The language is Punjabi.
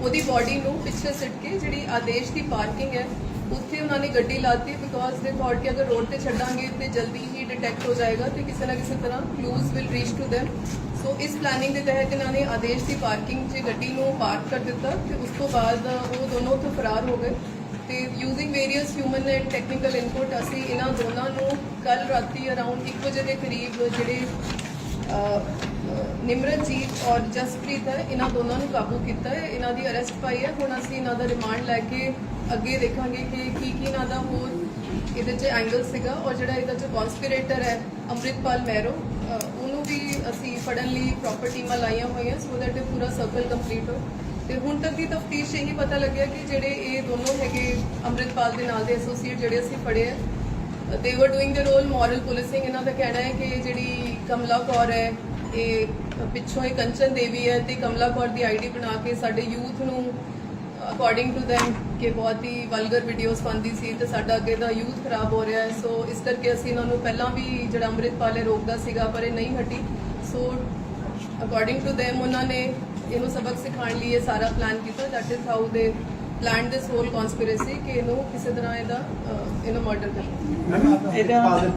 ਉਹਦੀ ਬਾਡੀ ਨੂੰ ਪਿੱਛੇ ਸਿੱਟ ਕੇ ਜਿਹੜੀ ਆਦੇਸ਼ ਦੀ ਪਾਰਕਿੰਗ ਹੈ, ਉੱਥੇ ਉਹਨਾਂ ਨੇ ਗੱਡੀ ਲਾਤੀ ਬਿਕੋਜ਼ ਦੇ ਥੌਟ ਕਿ ਅਗਰ ਰੋਡ ਤੇ ਛੱਡਾਂਗੇ, ਤੇ ਜਲਦੀ ਹੀ ਡਿਟੈਕਟ ਹੋ ਜਾਏਗਾ ਤੇ ਕਿਸੇ ਨਾ ਕਿਸੇ ਤਰ੍ਹਾਂ clues will reach to them. So ਇਸ ਪਲੈਨਿੰਗ ਦੇ ਤਹਿਤ ਇਹਨਾਂ ਨੇ ਆਦੇਸ਼ ਦੀ ਪਾਰਕਿੰਗ 'ਚ ਗੱਡੀ ਨੂੰ ਪਾਰਕ ਕਰ ਦਿੱਤਾ ਤੇ ਉਸ ਤੋਂ ਬਾਅਦ ਉਹ ਦੋਨੋਂ ਉੱਥੋਂ ਫਰਾਰ ਹੋ ਗਏ ਤੇ using various human and technical input ਅਸੀਂ ਇਹਨਾਂ ਦੋਨਾਂ ਨੂੰ ਕੱਲ ਰਾਤੀ ਅਰਾਊਂਡ 1 ਵਜੇ ਦੇ ਕਰੀਬ ਜਿਹੜੇ ਨਿਮਰਤਜੀਤ ਔਰ ਜਸਪ੍ਰੀਤ ਹੈ, ਇਹਨਾਂ ਦੋਨਾਂ ਨੂੰ ਕਾਬੂ ਕੀਤਾ ਹੈ। ਇਹਨਾਂ ਦੀ ਅਰੈਸਟ ਪਾਈ ਹੈ। ਹੁਣ ਅਸੀਂ ਇਹਨਾਂ ਦਾ ਰਿਮਾਂਡ ਲੈ ਕੇ ਅੱਗੇ ਦੇਖਾਂਗੇ ਕਿ ਕੀ ਕੀ ਇਹਨਾਂ ਦਾ ਹੋਰ ਇਹਦੇ 'ਚ ਐਂਗਲ ਸੀਗਾ ਔਰ ਜਿਹੜਾ ਇਹਦੇ 'ਚ ਕਨਸਪੀਰੇਟਰ ਹੈ, ਅੰਮ੍ਰਿਤਪਾਲ ਮਹਿਰੋ ਉਹਨੂੰ ਵੀ ਅਸੀਂ ਫੜਨ ਲਈ ਪ੍ਰੋਪਰ ਟੀਮਾਂ ਲਾਈਆਂ ਹੋਈਆਂ ਸੋ ਦੈਟ ਇਹ ਪੂਰਾ ਸਰਕਲ ਕੰਪਲੀਟ ਹੋ ਤੇ ਹੁਣ ਤੱਕ ਦੀ ਤਫਤੀਸ਼ ਇਹੀ ਪਤਾ ਲੱਗਿਆ ਕਿ ਜਿਹੜੇ ਇਹ ਦੋਨੋਂ ਹੈਗੇ ਅੰਮ੍ਰਿਤਪਾਲ ਦੇ ਨਾਲ ਦੇ ਐਸੋਸੀਏਟ ਜਿਹੜੇ ਅਸੀਂ ਫੜੇ ਆ ਦੇ were doing the role moral policing ਇਹਨਾਂ ਦਾ ਕਹਿਣਾ ਹੈ ਕਿ ਜਿਹੜੀ ਕਮਲਾ ਕੌਰ ਹੈ, ਇਹ ਪਿੱਛੋਂ ਇਹ ਕੰਚਨ ਦੇਵੀ ਹੈ ਤੇ ਕਮਲਾ ਕੌਰ ਦੀ ਆਈਡੀ ਬਣਾ ਕੇ ਸਾਡੇ ਯੂਥ ਨੂੰ ਅਕੋਰਡਿੰਗ ਟੂ them, ਕਿ ਬਹੁਤ ਹੀ ਵਲਗਰ ਵੀਡੀਓਜ਼ ਪਾਉਂਦੀ ਸੀ ਤੇ ਸਾਡਾ ਅੱਗੇ ਦਾ ਯੂਥ ਖਰਾਬ ਹੋ ਰਿਹਾ ਹੈ। ਸੋ ਇਸ ਕਰਕੇ ਅਸੀਂ ਇਹਨਾਂ ਨੂੰ ਪਹਿਲਾਂ ਵੀ ਜਿਹੜਾ ਅੰਮ੍ਰਿਤਪਾਲ ਰੋਕਦਾ ਸੀਗਾ, ਪਰ ਇਹ ਨਹੀਂ ਹਟੀ। ਸੋ ਅਕੋਰਡਿੰਗ ਟੂ them, ਉਹਨਾਂ ਨੇ ਇਹਨੂੰ ਸਬਕ ਸਿਖਾਉਣ ਲਈ ਇਹ ਸਾਰਾ ਪਲਾਨ ਕੀਤਾ। That is how they plan this whole conspiracy ਕਿ ਇਹਨੂੰ ਕਿਸੇ ਤਰ੍ਹਾਂ ਇਹਦਾ ਇਹਨੂੰ ਮਰਡਰ ਕਰਨਾ ਇਹਦਾ